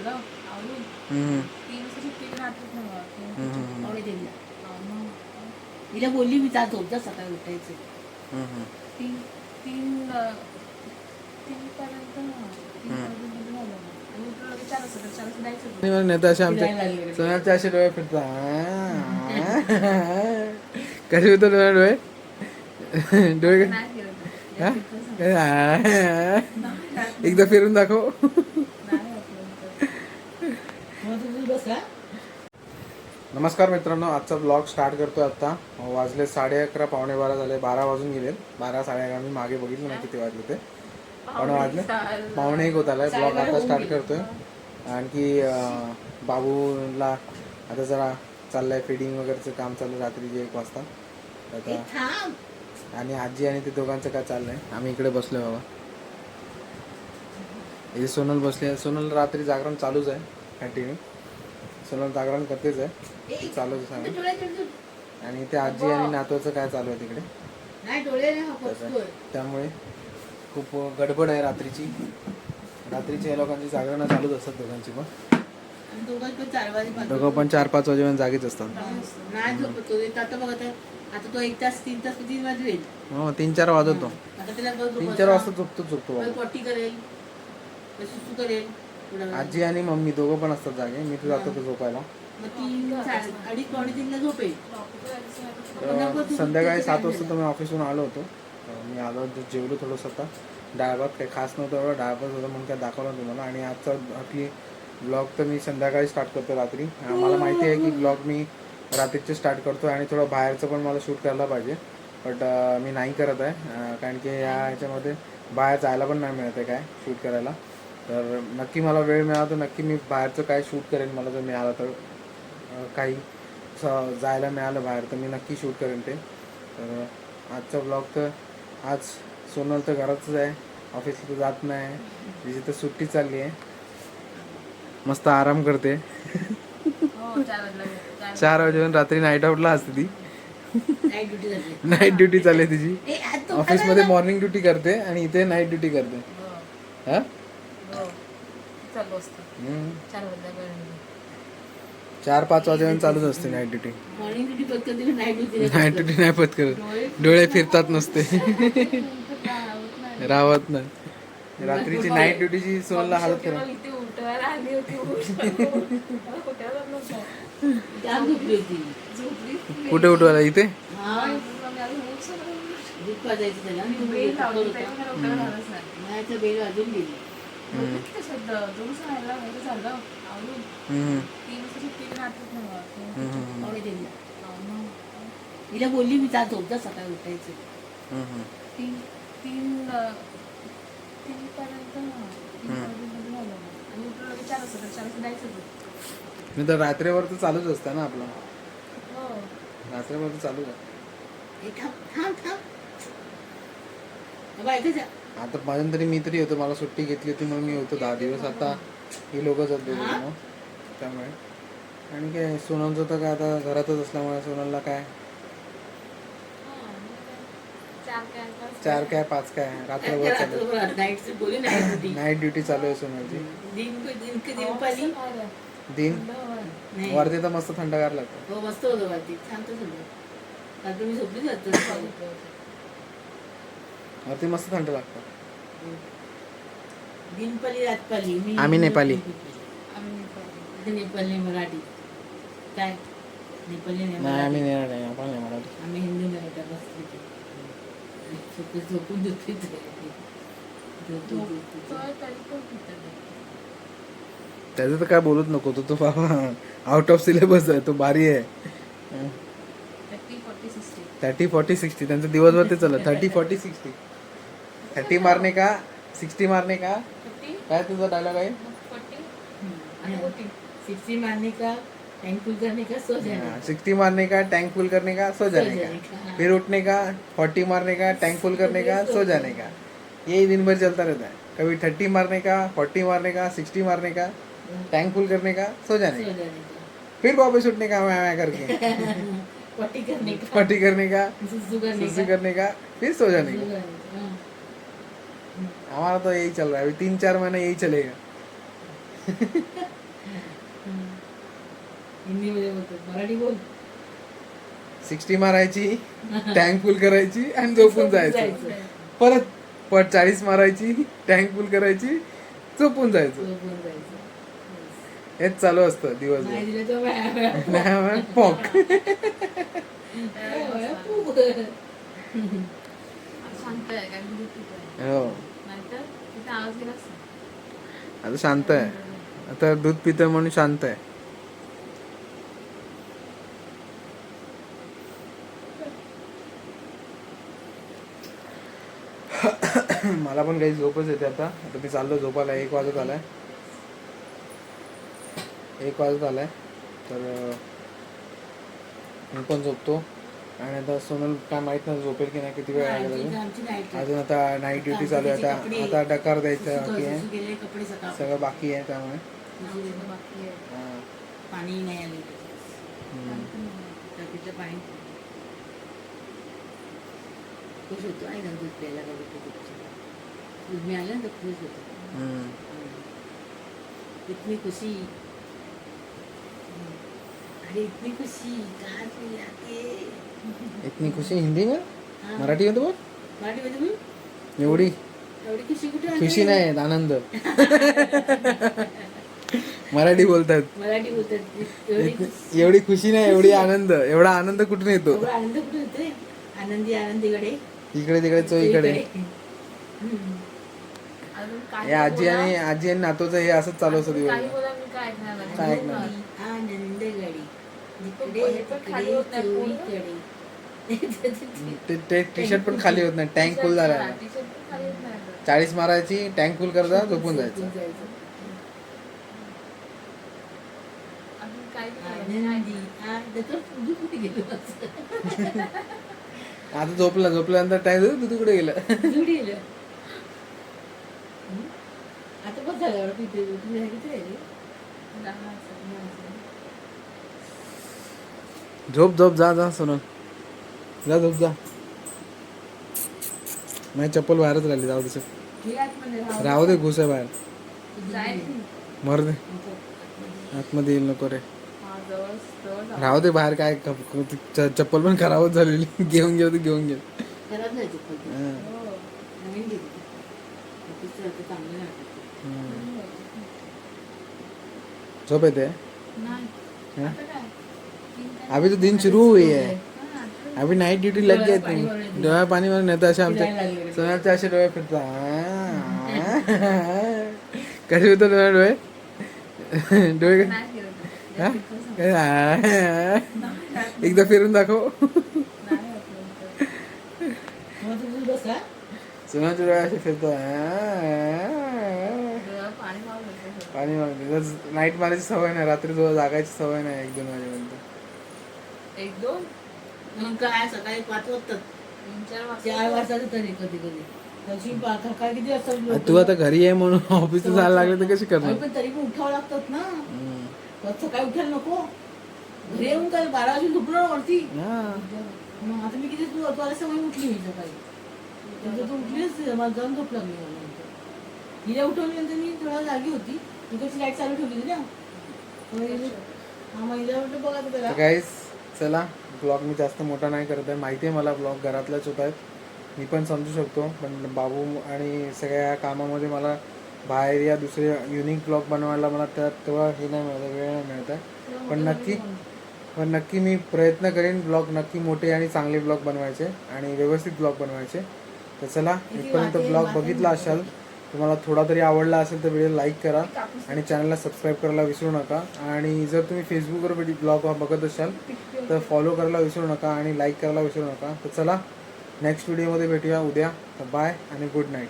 झालं आवरून तीन वाजता सुट्टी राहतच हा, बोलली मी जा झोप जा सकाळी उठायचं हम्म, हम्म. तीन तीन हा, असे डोळे फिरतात कसे होतं डोळे डोळे. हा? एकदा फिरून दाखव नाही होत. मग तुम्ही बसा नमस्कार मित्रांनो आजचा ब्लॉग स्टार्ट करतो आता वाजले साडे अकरा पावणे बारा झाले बारा वाजून गेले बारा साडे अकरा मी मागे बघितलं नाही किती वाजले ते. पण वाजले. पावणे एक होत आलाय. ब्लॉग आता स्टार्ट करतोय. आणखी बाबूला आता जरा चाललंय फिडिंग वगैरेचं काम चालू रात्रीचे एक वाजता. आता आणि आजी आणि ते दोघांचं काय चाललंय? आम्ही इकडे बसलोय बाबा. इथे सोनल बसली. सोनल रात्री जागरण चालूच आहे कंटिन्यू सोनल जागरण करतेच आहे. चालूच डोळे- आणि ते आजी आणि नातवाचं काय चालू आहे तिकडे? हा त्यामुळे खूप गडबड आहे रात्रीची. रात्रीची या लोकांची जागरणं चालूच असतात दोघांची पण. दोघं पण चार पाच वाजेपर्यंत जागीच असतात. आता तो एक तास तीन तास तीन वाजवेल? हो तीन चार वाजवतो. तीन चार वाजता झोपतो झोपतो करेल सुसू करेल. आजी आणि मम्मी दोघं पण असतात जागे. मी तर जातो तो झोपायला. संध्याकाळी सात वाजता तर मी ऑफिसहून आलो होतो. मी आलो जेवलो थोडंसं आता. डाळ भात काही खास नव्हतं एवढं. डाळ भात होतं म्हणून काय दाखवलं तुम्हाला आणि आजचा आपली ब्लॉग तर मी संध्याकाळी स्टार्ट करतो रात्री. मला माहिती आहे की ब्लॉग मी रात्रीचे स्टार्ट करतो आणि थोडं बाहेरचं पण मला शूट करायला पाहिजे. बट मी नाही करत आहे. कारण की या ह्याच्यामध्ये बाहेर जायला पण नाही मिळत आहे काय शूट करायला. तर नक्की मला वेळ मिळाला तर नक्की मी बाहेरचं काय शूट करेन मला जर मिळालं तर काही स- जायला मिळालं बाहेर तर मी नक्की शूट करेन ते. तर आजचा ब्लॉग तर आज सोनल तर घरातच आहे ऑफिसला तर जात नाही तिची तर सुट्टी चालली आहे. मस्त आराम करते. हो, चार वाजेपर्यंत रात्री नाईट आउटला असते ती. नाईट ड्युटी झाली नाईट ड्युटी चालली आहे तिची. ऑफिसमध्ये मॉर्निंग ड्युटी करते आणि इथे नाईट ड्युटी करते. हा. हो. चालू असतं. चार वाजल्यापर्यंत चार पाच वाजेपर्यंत चालूच असते night duty morning night duty night duty नाही पत करत. डोळे फिरतात. नसते. राहत नाही. रात्रीची नाईट ड्युटीची सोनला हालत करा आली होती कुठे उठवायला? इथे? हा. बेल वाजून गेली. हिला बोलली मी जा झोप जा सकाळी उठायचं. तीन तीन तीन पर्यंत. आणि उठलं लगेच चार वाजता तर चार वाजता जायचं होतं. नाही तर रात्रीवर तर चालूच असतं ना आपलं. हो. रात्रीवर तर चालूच आहे थांब थांब इथे जा. आता माझ्या तरी मी तरी होतो मला सुट्टी घेतली होती म्हणून मी होतो दहा दिवस. आता ही लोकच आहेत दोघं जण. त्यामुळे. आणि काय सोनलचं तर काय आता घरातच असल्यामुळे सोनलला काय? चार काय पाच चार काय पाच काय? रात्रभर चालू नाईट ड्युटी चालू आहे सोनलची. दिन वरती तर मस्त थंडगार लागतं. हो मस्त होतं तर जातो वरती मस्त थंड लागतं दिनपाली रातपाली. मी आम्ही नेपाली. नेपाली. मराठी. काय? नेपाली नाही नाही मराठी. आम्ही नाही नाही आपण नाही मराठी. आम्ही हिंदू मराठा बस तिथे. झोपून झोपून झोपून त्याचं तर काय बोलूच नको तो तो बाबा आउट ऑफ सिलेबस आहे तो भारी आहे. Thirty forty sixty. त्यांचं दिवसभर ते चालत थर्टी फोर्टी सिक्स्टी. थर्टी मारणे का? सिक्स्टी मारणे का? काय तुझा डायलॉग आहे? सिक्सटी मारने का? थैंकफुल करने का? सो जाने सिक्सटी मारने का? टैंक फुल करने का? सो जाने का। फिर उठने का? फोर्टी मारने का? टैंक फुल करने का? सो जाने का? यही दिन भर चलता रहता है. कभी थर्टी मारने का? फोर्टी मारने का? सिक्सटी मारने का? टैंक फुल करने का? सो जाने का? जाने का? फिर वापस उठने का? मैं मैं करके? पट्टी करने का। फोर्टी करने का सुसु करने का। फिर सो जाने का। हमारा तो यही चल रहा है अभी तीन चार महीने यही चलेगा। हिंदीमध्ये बोलतात मराठी बोल। सिक्स्टी मारायची टँक फुल करायची आणि झोपून जायचं. परत पट चाळीस मारायची टँक फुल करायची झोपून जायचं. हेच चालू असतं दिवसभर. पॉक व्या- फुग. शांत आहे काय दूध पितोय हो. आता शांत आहे आता दूध पितोय म्हणून शांत आहे मला पण काही झोपच येते आता. आता मी चाललो झोपायला. एक वाजत आलाय. एक वाजत आलाय. तर मी पण झोपतो. आणि आता सोनल काय माहीत नाही झोपेल की नाही किती वेळ लागेल अजून. आता नाईट ड्युटी चालू आहे. आता आता डकार द्यायचं बाकी आहे. सगळं बाकी आहे त्यामुळे. पाणी नाही आले खुश होतो. आहे ना दूध प्यायला का दूध दूध मिळालं ना तर खुश होतो. इतनी खुशी. अरे इतनी खुशी कहाँ से इतनी खुशी हिंदी में. मराठी में तो बोल मराठीमध्ये बोल. एवढी? एवढी खुशी कुठे? खुशी नाही आनंद. मराठी बोलतात. मराठी बोलतात. एवढी खुशी. नाही एवढी आनंद. एवढा आनंद कुठून येतो? आनंद कुठे होते आनंदी आनंदीकडे इकडे. तिकडे काही हे आजी आणि आजी आणि नातूचं हे असंच चालू असतं काय ऐकणार? ते ते टी शर्ट पण खाली होत नाही टँक फुल झाला. हा, t-shirt पण खाली होत नाही आता. चाळीस मारायची टँक फुल करता झोपून जायचं? आता झोपला झोपल्यानंतर टाइम तू कुठे गेलं? आता बस झालं एवढं पिते दूध नाही किती राहिले? दहा वाजता. झोप झोप जा जा सोनल जा झोप जा. माझी चप्पल बाहेरच राहिली जाऊ आतमध्ये राहू. दे घुस आहे बाहेर. मर दे. आतमध्ये येईल नको रे. हा. राहू दे बाहेर काय चप्पल पण खराबच झालेली. घेऊन तर घेऊन नाही. हम्म. झोप येते? अभी तो दिन शुरू हुई है। अभी नाईट ड्युटी लग गई थी. डोळ्या पाणी नाही तर असे आमचे. सोन्याचे असे डोळे फिरतात कसे होतात डोळे डोळे डोळे एकदा फिरून दाखव होत तू सोन्याचे डोळे असे फिरतात डोळ्यात पाणी येतं मारते नाईट मारायची सवय नाही रात्री जो जागायची सवय नाही एक दोन वाजेपर्यंत एक दोन. मग काय सकाळी पाच वाजतात. चार वाजता. तरी कधी कधी. तशी किती वाजता? तू आता घरी आहे म्हणून ऑफिसला जायला लागलं तर कशी करणार? पण तरी पण उठावं लागतात ना. हम्म. सकाळी उठायला नको. घरी येऊन काय बारा वाजून झोपणार वरती? हा. मग आता मी किती तू सवय उठली मी सकाळी. नंतर तू उठलीच मला जाऊन झोप लागली मला नंतर. हिला उठवल्यानंतर मी थोडा जागी होती. तिकडची लाइट चालू ठेवली होती ना. मग हिला- हा मग हिला म्हटलं बघा तर त्याला चला ब्लॉग मी जास्त मोठा नाही करत आहे. माहिती आहे मला ब्लॉग घरातल्याच होत आहेत. मी पण समजू शकतो पण बाबू आणि सगळ्या कामामध्ये मला बाहेर या दुसरे युनिक ब्लॉग बनवायला मला त्यात तेव्हा हे नाही मिळत वेळ नाही मिळत आहे. पण नक्की पण नक्की मी प्रयत्न करेन ब्लॉग नक्की मोठे आणि चांगले ब्लॉग बनवायचे आणि व्यवस्थित ब्लॉग बनवायचे. तर चला इथपर्यंत ब्लॉग बघितला असाल तुम्हाला थोडा तरी आवडला असेल तर व्हिडिओ लाईक करा आणि चॅनलला सबस्क्राईब करायला विसरू नका. आणि जर तुम्ही फेसबुकवर ब्लॉग बघत असाल तर फॉलो करायला विसरू नका आणि लाईक करायला विसरू नका. तर चला नेक्स्ट व्हिडिओमध्ये भेटूया. उद्या तर बाय आणि गुड नाईट.